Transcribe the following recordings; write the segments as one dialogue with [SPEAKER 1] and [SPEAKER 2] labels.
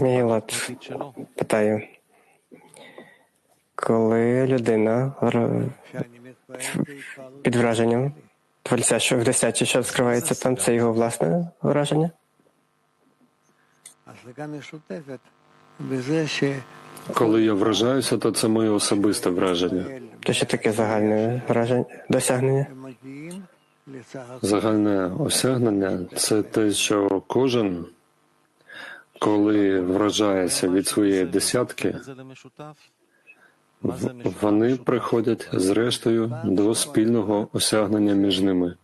[SPEAKER 1] Мій лад
[SPEAKER 2] питаю, коли людина під враженням творця, що в десяті, що скривається там, це його власне враження?
[SPEAKER 3] Коли я вражаюся, то це моє особисте враження.
[SPEAKER 2] То що таке загальне враження досягнення?
[SPEAKER 3] Загальне осягнення це те, що кожен коли вражається від своєї десятки, вони приходять зрештою до спільного осягнення між ними.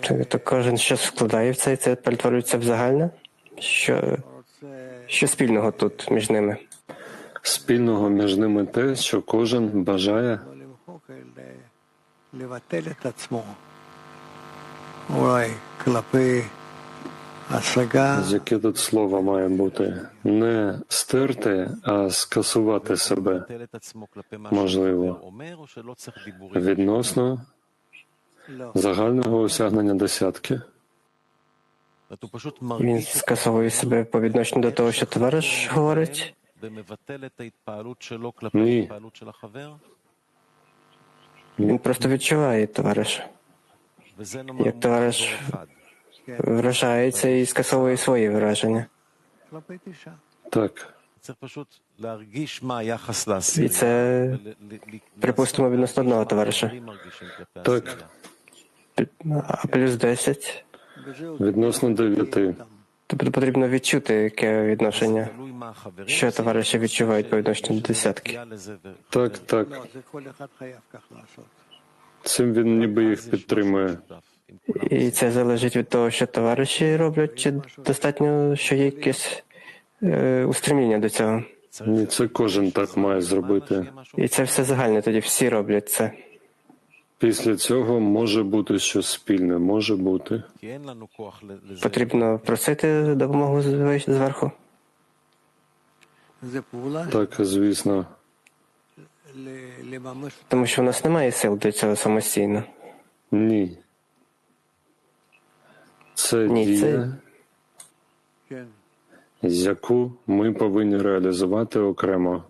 [SPEAKER 2] Тобто кожен що складає в це, і це перетворюється в загальне? Що що спільного тут між ними?
[SPEAKER 3] Спільного між ними те, що кожен бажає
[SPEAKER 4] левателя з
[SPEAKER 3] Яке тут слово має бути не стерти, а скасувати себе можливо відносно загального осягнення десятки.
[SPEAKER 2] Він скасовує себе по відношенню до того, що товариш говорить.
[SPEAKER 1] Ні.
[SPEAKER 2] Він просто відчуває
[SPEAKER 1] товариш,
[SPEAKER 2] Як товариш вражається і скасовує свої враження.
[SPEAKER 3] Так.
[SPEAKER 2] І це припустимо відносно одного товариша.
[SPEAKER 3] Так.
[SPEAKER 2] А плюс 10?
[SPEAKER 3] Відносно
[SPEAKER 4] 9.
[SPEAKER 2] Тобто потрібно відчути, яке відношення, що товариші відчувають по відношенню до десятки.
[SPEAKER 3] Так, так. Цим він ніби їх підтримує.
[SPEAKER 2] І це залежить від того, що товариші роблять, чи достатньо, що є якесь е, устремління до цього.
[SPEAKER 3] Ні, це кожен так має зробити.
[SPEAKER 2] І це все загальне, тоді всі роблять це.
[SPEAKER 3] Після цього може бути щось спільне, може бути.
[SPEAKER 2] Потрібно просити допомогу зверху.
[SPEAKER 3] Так, звісно.
[SPEAKER 2] Тому що в нас немає сил до цього самостійно.
[SPEAKER 3] Ні. Це дія, яку ми повинні реалізувати окремо.